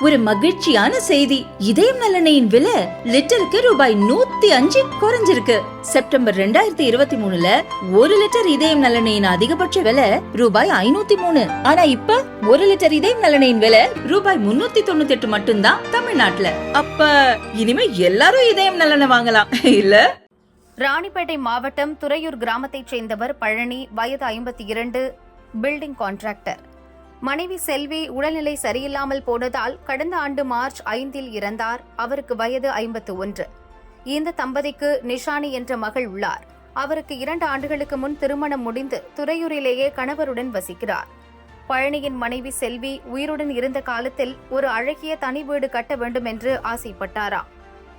ஒரு மகிழ்ச்சியான செய்தி. இதயம் நல்லெண்ணெயின் விலை லிட்டருக்கு ரூபாய் நூத்தி அஞ்சு குறைஞ்சிருக்கு. செப்டம்பர் ரெண்டாயிரத்தி இருபத்தி மூணுல ஒரு லிட்டர் இதயம் நலனையின் அதிகபட்ச விலை ரூபாய் ஐநூத்தி மூணு. ஆனா இப்ப ஒரு லிட்டர் இதயம் நலனையின் விலை ரூபாய் முன்னூத்தி தொண்ணூத்தி எட்டு மட்டும்தான் தமிழ்நாட்டுல. அப்ப இனிமே எல்லாரும் இதயம் நலனை வாங்கலாம். இல்ல? ராணிப்பேட்டை மாவட்டம் துறையூர் கிராமத்தைச் சேர்ந்தவர் பழனி வயது ஐம்பத்தி இரண்டு பில்டிங் கான்ட்ராக்டர் மனைவி செல்வி உடல்நிலை சரியில்லாமல் போனதால் கடந்த ஆண்டு மார்ச் ஐந்தில் இறந்தார். அவருக்கு வயது ஐம்பத்து ஒன்று. இந்த தம்பதிக்கு நிஷானி என்ற மகள் உள்ளார். அவருக்கு இரண்டு ஆண்டுகளுக்கு முன் திருமணம் முடிந்து துறையூரிலேயே கணவருடன் வசிக்கிறார். பழனியின் மனைவி செல்வி உயிருடன் இருந்த காலத்தில் ஒரு அழகிய தனி வீடு கட்ட வேண்டும் என்று ஆசைப்பட்டாராம்.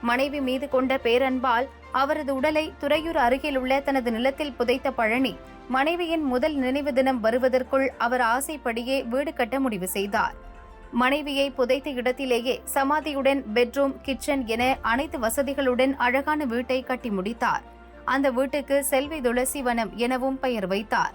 மனைவி மீது கொண்ட பேரன்பால் அவரது உடலை துறையூர் அருகிலுள்ள தனது நிலத்தில் புதைத்த பழனி மனைவியின் முதல் நினைவு தினம் வருவதற்குள் அவர் ஆசைப்படியே வீடு கட்ட முடிவு செய்தார். மனைவியை புதைத்த இடத்திலேயே சமாதியுடன் பெட்ரூம் கிச்சன் என அனைத்து வசதிகளுடன் அழகான வீட்டை கட்டி முடித்தார். அந்த வீட்டுக்கு செல்வி துளசி வனம் எனவும் பெயர் வைத்தார்.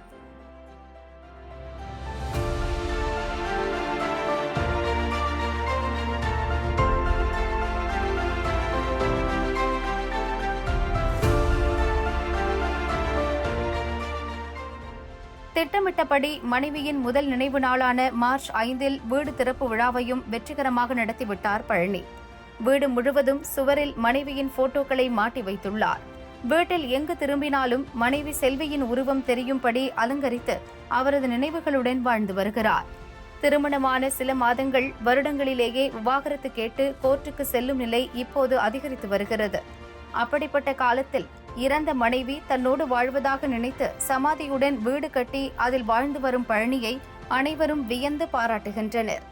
திட்டமிட்டபடி மனைவியின் முதல் நினைவு நாளான மார்ச் ஐந்தில் வீடு திறப்பு விழாவையும் வெற்றிகரமாக நடத்திவிட்டார் பழனி. வீடு முழுவதும் சுவரில் மனைவியின் போட்டோக்களை மாட்டி வைத்துள்ளார். வீட்டில் எங்கு திரும்பினாலும் மனைவி செல்வியின் உருவம் தெரியும்படி அலங்கரித்து அவரது நினைவுகளுடன் வாழ்ந்து வருகிறார். திருமணமான சில மாதங்கள் வருடங்களிலேயே விவாகரத்து கேட்டு கோர்ட்டுக்கு செல்லும் நிலை இப்போது அதிகரித்து வருகிறது. அப்படிப்பட்ட காலத்தில் இறந்த மனைவி தன்னோடு வாழ்வதாக நினைத்து சமாதியுடன் வீடு கட்டி அதில் வாழ்ந்து வரும் பழனியை அனைவரும் வியந்து பாராட்டுகின்றனர்.